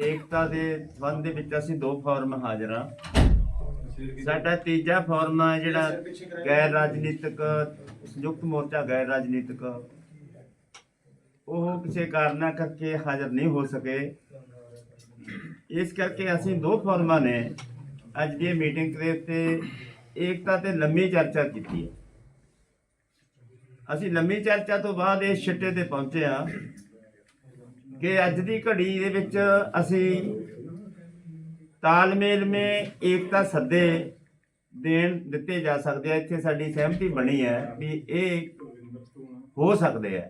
ਏਕਤਾ ਦੇ ਸੰਬੰਧ ਦੇ ਵਿੱਚ ਅਸੀਂ ਦੋ ਫੋਰਮ ਹਾਜ਼ਰ ਹਾਂ। ਸਾਡਾ ਤੀਜਾ ਫੋਰਮ ਹੈ ਜਿਹੜਾ ਗੈਰ ਰਾਜਨੀਤਿਕ, ਸੰਯੁਕਤ ਮੋਰਚਾ ਗੈਰ ਰਾਜਨੀਤਿਕ। ਉਹ ਕਿਸੇ ਕਾਰਨਾਂ ਕਰਕੇ ਹਾਜ਼ਰ ਨਹੀਂ ਹੋ ਸਕੇ। ਇਸ ਕਰਕੇ ਅਸੀਂ ਦੋ ਫੋਰਮਾਂ ਨੇ ਅੱਜ ਦੀ ਮੀਟਿੰਗ ਦੇ ਉੱਤੇ ਏਕਤਾ ਤੇ ਲੰਮੀ ਚਰਚਾ ਕੀਤੀ ਹੈ। ਅਸੀਂ ਲੰਮੀ ਚਰਚਾ ਤੋਂ ਬਾਅਦ ਇਸ ਛਿੱਟੇ ਤੇ ਪਹੁੰਚੇ ਹਾਂ। ਕਿ ਅੱਜ ਦੀ ਘੜੀ ਦੇ ਵਿੱਚ ਅਸੀਂ ਤਾਲਮੇਲ ਮੇ ਏਕਤਾ ਸੱਦੇ ਦੇਣ ਦਿੱਤੇ ਜਾ ਸਕਦੇ ਆ। ਇੱਥੇ ਸਾਡੀ ਸਹਿਮਤੀ ਬਣੀ ਹੈ ਵੀ ਇਹ ਹੋ ਸਕਦੇ ਆ।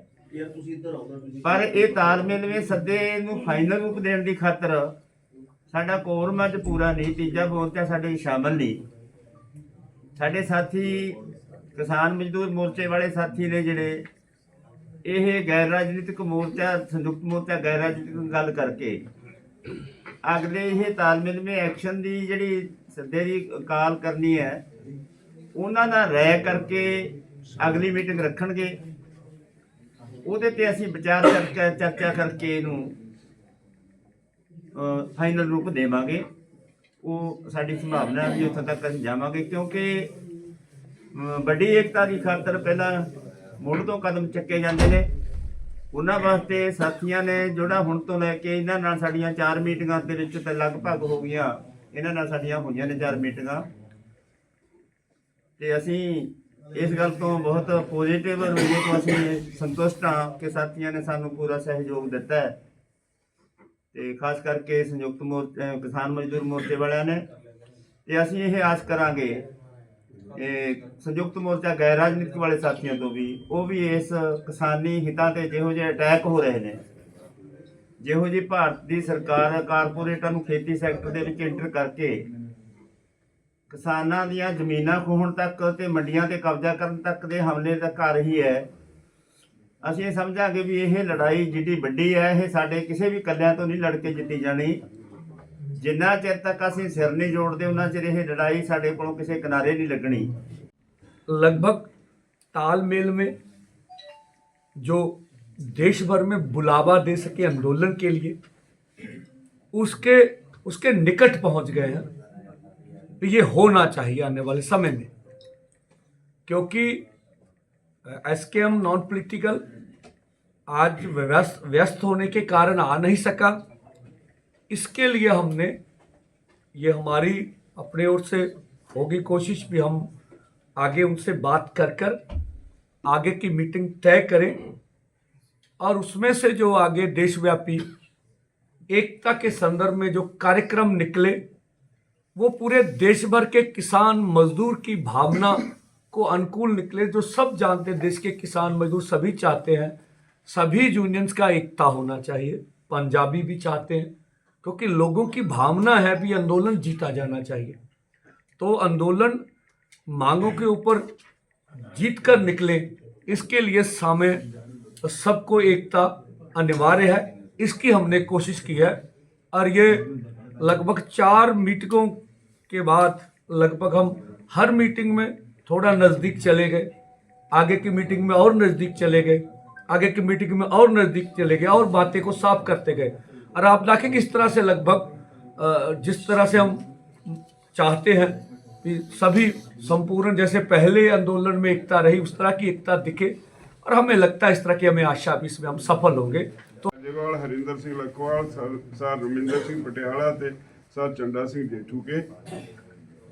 ਪਰ ਇਹ ਤਾਲਮੇਲ ਮੇ ਸੱਦੇ ਨੂੰ ਫਾਈਨਲ ਰੂਪ ਦੇਣ ਦੀ ਖਾਤਰ ਸਾਡਾ ਕੋਰਮ ਅੱਜ ਪੂਰਾ ਨਹੀਂ, ਤੀਜਾ ਮੋਰਚਾ ਸਾਡੇ ਵਿੱਚ ਸ਼ਾਮਲ ਨਹੀਂ। ਸਾਡੇ ਸਾਥੀ ਕਿਸਾਨ ਮਜ਼ਦੂਰ ਮੋਰਚੇ ਵਾਲੇ ਸਾਥੀ ਨੇ ਜਿਹੜੇ ਇਹ ਗੈਰ ਰਾਜਨੀਤਿਕ ਮੋਰਚਾ, ਸੰਯੁਕਤ ਮੋਰਚਾ, ਗੈਰ ਰਾਜਨੀਤਿਕ ਗੱਲ ਕਰਕੇ। ਅਗਲੇ ਇਹ ਤਾਲਮੇਲ ਮੇ ਐਕਸ਼ਨ ਦੀ ਜਿਹੜੀ ਸੱਦੇ ਦੀ ਕਾਲ ਕਰਨੀ ਹੈ, ਉਹਨਾਂ ਦਾ ਰਾਇ ਕਰਕੇ ਅਗਲੀ ਮੀਟਿੰਗ ਰੱਖਣਗੇ। ਉਹਦੇ ਤੇ ਅਸੀਂ ਵਿਚਾਰ ਚਰਚਾ ਚਰਚਾ ਕਰਕੇ ਇਹਨੂੰ ਫਾਈਨਲ ਰੂਪ ਦੇਵਾਂਗੇ। ਉਹ ਸਾਡੀ ਸੰਭਾਵਨਾ ਵੀ ਉੱਥੇ ਤੱਕ ਅਸੀਂ ਜਾਵਾਂਗੇ ਕਿਉਂਕਿ ਵੱਡੀ ਏਕਤਾ ਦੀ ਖਾਤਰ ਪਹਿਲਾਂ ਮੁੱਢ ਤੋਂ ਕਦਮ ਚੱਕੇ ਜਾਂਦੇ ਨੇ। ਉਹਨਾਂ ਵਾਸਤੇ ਸਾਥੀਆਂ ਨੇ ਜਿਹੜਾ ਹੁਣ ਤੋਂ ਲੈ ਕੇ ਇਹਨਾਂ ਨਾਲ ਸਾਡੀਆਂ ਚਾਰ ਮੀਟਿੰਗਾਂ ਦੇ ਵਿੱਚ ਤੇ ਲਗਭਗ ਹੋ ਗਈਆਂ। ਇਹਨਾਂ ਨਾਲ ਸਾਡੀਆਂ ਹੋਈਆਂ ਨੇ ਚਾਰ ਮੀਟਿੰਗਾਂ। ਤੇ ਅਸੀਂ ਇਸ ਗੱਲ ਤੋਂ ਬਹੁਤ ਪੋਜ਼ਿਟਿਵ ਰਵੱਈਏ ਤੋਂ ਅਸੀਂ ਸੰਤੁਸ਼ਟ ਹਾਂ ਕਿ ਸਾਥੀਆਂ ਨੇ ਸਾਨੂੰ ਪੂਰਾ ਸਹਿਯੋਗ ਦਿੱਤਾ ਹੈ। ਤੇ ਖਾਸ ਕਰਕੇ ਸੰਯੁਕਤ ਮੋਰਚਾ, ਕਿਸਾਨ ਮਜ਼ਦੂਰ ਮੋਰਚੇ ਵਾਲਿਆਂ ਨੇ। ਤੇ ਅਸੀਂ ਇਹ ਆਸ ਕਰਾਂਗੇ ਇਹ ਸੰਯੁਕਤ ਮੋਰਚਾ ਗੈਰ ਰਾਜਨੀਤਿਕ ਵਾਲੇ ਸਾਥੀਆਂ ਤੋਂ ਵੀ, ਉਹ ਵੀ ਇਸ ਕਿਸਾਨੀ ਹਿੱਤਾਂ ਤੇ ਜਿਹੋ ਜਿਹੇ ਅਟੈਕ ਹੋ ਰਹੇ ਨੇ। ਜਿਹੋ ਜਿਹੀ ਭਾਰਤ ਦੀ ਸਰਕਾਰ ਕਾਰਪੋਰੇਟਾਂ ਨੂੰ ਖੇਤੀ ਸੈਕਟਰ ਦੇ ਵਿੱਚ ਐਂਟਰ ਕਰਕੇ ਕਿਸਾਨਾਂ ਦੀਆਂ ਜ਼ਮੀਨਾਂ ਖੋਹਣ ਤੱਕ ਤੇ ਮੰਡੀਆਂ ਤੇ ਕਬਜ਼ਾ ਕਰਨ ਤੱਕ ਦੇ ਹਮਲੇ ਤੱਕ ਆ ਰਹੀ ਹੈ। ਅਸੀਂ ਇਹ ਸਮਝਾਂਗੇ ਵੀ ਇਹ ਲੜਾਈ ਜਿੱਡੀ ਵੱਡੀ ਹੈ, ਇਹ ਸਾਡੇ ਕਿਸੇ ਵੀ ਕੱਲਿਆਂ ਤੋਂ ਨਹੀਂ ਲੜ ਕੇ ਜਿੱਤੀ ਜਾਣੀ। ਜਿੰਨਾ ਚਿਰ ਤੱਕ ਅਸੀਂ ਸਿਰ ਨਹੀਂ ਜੋੜਦੇ ਉਹਨਾਂ ਚਿਰ ਇਹ ਲੜਾਈ ਸਾਡੇ ਕੋਲੋਂ ਕਿਸੇ ਕਿਨਾਰੇ ਨਹੀਂ ਲੱਗਣੀ लगभग तालमेल में जो देश भर में बुलावा दे सके आंदोलन के लिए उसके उसके निकट पहुंच गए हैं तो ये होना चाहिए आने वाले समय में क्योंकि एस के एम नॉन पॉलिटिकल आज व्यस्त व्यस्त होने के कारण आ नहीं सका इसके लिए हमने ये हमारी अपने ओर से होगी कोशिश भी हम आगे उनसे बात कर कर आगे की मीटिंग तय करें और उसमें से जो आगे देशव्यापी एकता के संदर्भ में जो कार्यक्रम निकले, वो पूरे देश भर के किसान मजदूर की भावना को अनुकूल निकले, जो सब जानते हैं, देश के किसान मजदूर सभी चाहते हैं, सभी यूनियंस का एकता होना चाहिए, पंजाबी भी चाहते हैं क्योंकि लोगों की भावना है भी आंदोलन जीता जाना चाहिए। तो आंदोलन मांगों के ऊपर जीत कर निकले, इसके लिए सामने सबको एकता अनिवार्य है। इसकी हमने कोशिश की है। और ये लगभग चार मीटिंगों के बाद लगभग हम हर मीटिंग में थोड़ा नज़दीक चले गए। आगे की मीटिंग में और नज़दीक चले गए। आगे की मीटिंग में और नज़दीक चले गए और बातें को साफ़ करते गए। और आप देखेंगे इस तरह से लगभग अ, जिस तरह से हम चाहते हैं कि सभी संपूर्ण जैसे पहले आंदोलन में एकता रही उस तरह की एकता दिखे और हमें लगता है इस तरह की हमें आशा भी इसमें हम सफल होंगे तो ਜੇਵਾਲ ਹਰਿੰਦਰ ਸਿੰਘ ਲਕਵਾਲ ਸਰ ਸਰ ਰਮਿੰਦਰ ਸਿੰਘ ਪਟਿਆਲਾ ਤੇ ਸਰ ਚੰਡਾ ਸਿੰਘ ਜੇਠੂਕੇ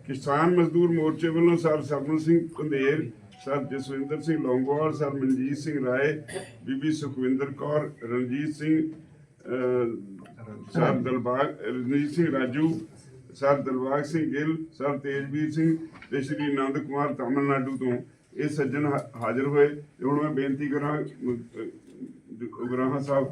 ਕਿਸਾਨ ਮਜ਼ਦੂਰ ਮੋਰਚੇ ਵੱਲੋਂ sir Sarman Singh Kander sir Jaswinder Singh Longowal sir Manjit Singh Rai ਬੀਬੀ ਸੁਖਵਿੰਦਰ ਕੌਰ ਰਣਜੀਤ ਸਿੰਘ ਅਹ, sir Dalbag Ranjit Singh Raju sir Dalbag Singh Gill sir Tejveer Singh ਤੇ ਸ਼੍ਰੀ ਆਨੰਦ ਕੁਮਾਰ ਤਾਮਿਲਨਾਡੂ ਤੋਂ ਇਹ ਸੱਜਣ ਹਾ- ਹਾਜ਼ਰ ਹੋਏ। ਹੁਣ ਮੈਂ ਬੇਨਤੀ ਕਰਾਂ ਅਹ, ਉਗਰਾਹਾਂ ਸਾਹਿਬ